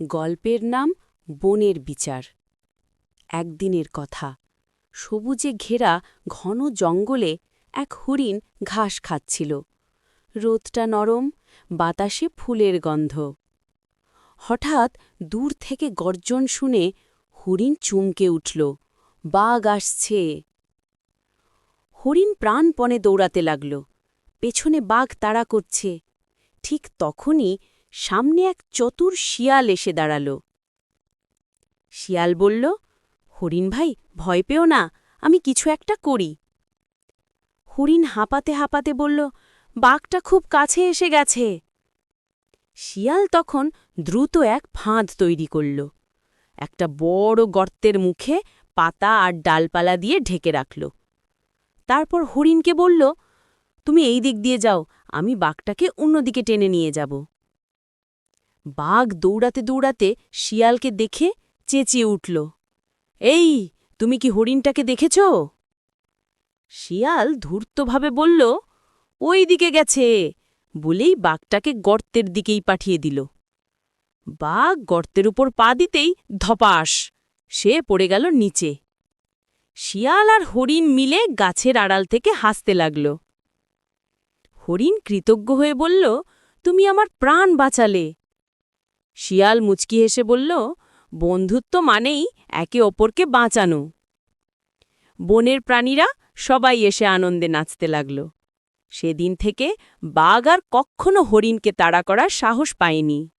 গল্পের নাম বনের বিচার। একদিনের কথা, সবুজে ঘেরা ঘন জঙ্গলে এক হরিণ ঘাস খাচ্ছিল। রোদটা নরম, বাতাসে ফুলের গন্ধ। হঠাৎ দূর থেকে গর্জন শুনে হরিণ চুমকে উঠল, বাঘ আসছে! হরিণ প্রাণপণে দৌড়াতে লাগল। পেছনে বাঘ তাড়া করছে। ঠিক তখনই সামনে এক চতুর শিয়াল এসে দাঁড়াল। শিয়াল বলল, হরিণ ভাই, ভয় পেও না, আমি কিছু একটা করি। হরিণ হাঁপাতে হাঁপাতে বলল, বাঘটা খুব কাছে এসে গেছে। শিয়াল তখন দ্রুত এক ফাঁদ তৈরি করল। একটা বড় গর্তের মুখে পাতা আর ডালপালা দিয়ে ঢেকে রাখল। তারপর হরিণকে বলল, তুমি এই দিক দিয়ে যাও, আমি বাঘটাকে অন্যদিকে টেনে নিয়ে যাব। বাঘ দৌড়াতে দৌড়াতে শিয়ালকে দেখে চেঁচিয়ে উঠল, এই, তুমি কি হরিণটাকে দেখেছ? শিয়াল ধূর্তভাবে বলল, ওই দিকে গেছে, বলেই বাঘটাকে গর্তের দিকেই পাঠিয়ে দিল। বাঘ গর্তের উপর পা দিতেই ধপাস, সে পড়ে গেল নিচে। শিয়াল আর হরিণ মিলে গাছের আড়াল থেকে হাসতে লাগল। হরিণ কৃতজ্ঞ হয়ে বলল, তুমি আমার প্রাণ বাঁচালে শিয়াল মুচকি হেসে বলল, বন্ধুত্ব মানেই একে অপরকে বাঁচানো। বনের প্রাণীরা সবাই এসে আনন্দে নাচতে লাগল। সেদিন থেকে বাঘ আর কখনো হরিণকে তাড়া করার সাহস পায়নি।